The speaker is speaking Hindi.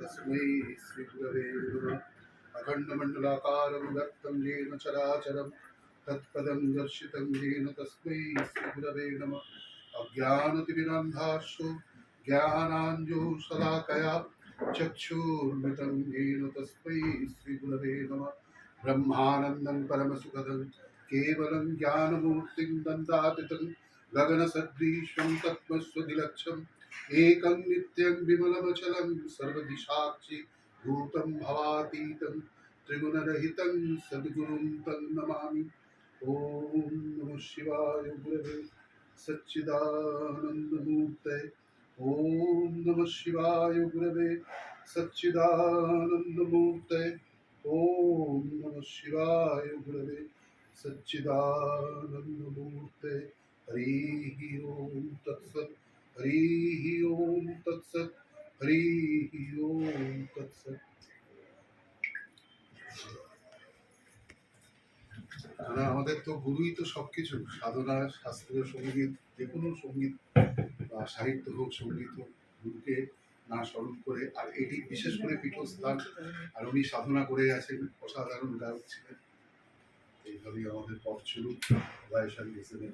तस्मै श्रीगुरवे नमः। अखण्डमण्डलाकारं व्यक्तं येन चराचरं, तत्पदं दर्शितं येन तस्मै श्रीगुरवे नमः। अज्ञानतिमिरान्धाश्रु ज्ञानाञ्जोशलाकया चक्षुर्मितं येन तस्मै श्रीगुरवे नमः। ब्रह्मानन्दं परमसुखदं, केवलं ज्ञानमूर्तिं दन्दातितं गगनसदृशं तत्त्वस्वधिलक्षम् एकं नित्यं विमलमचलं सर्वदिशाक्षि भूतं भवातीतं त्रिगुणरहितं सद्गुरुं तं नमामि। ॐ नमः शिवाय गुरवे सच्चिदानन्दमूर्तये। ॐ नमः शिवाय गुरवे सच्चिदानन्दमूर्तये। ॐ नमः शिवाय गुरवे सच्चिदानन्दमूर्तये। हरिः ॐ तत्सत् हरिः ॐ तत्सत् हरिः ॐ तत्सत् মানে আমাদের তো গুরুই তো সবকিছু সাধনা শাস্ত্রীয় সঙ্গীত যে কোনো সঙ্গীত বা সাহিত্য হোক সঙ্গীত হোক গুরুকে না স্মরণ করে আর এটি বিশেষ করে পীঠস্থান আর উনি সাধনা করে গেছেন অসাধারণ গায়ক ছিলেন এইভাবেই আমাদের পথ চলুক বয়সালী হিসেবে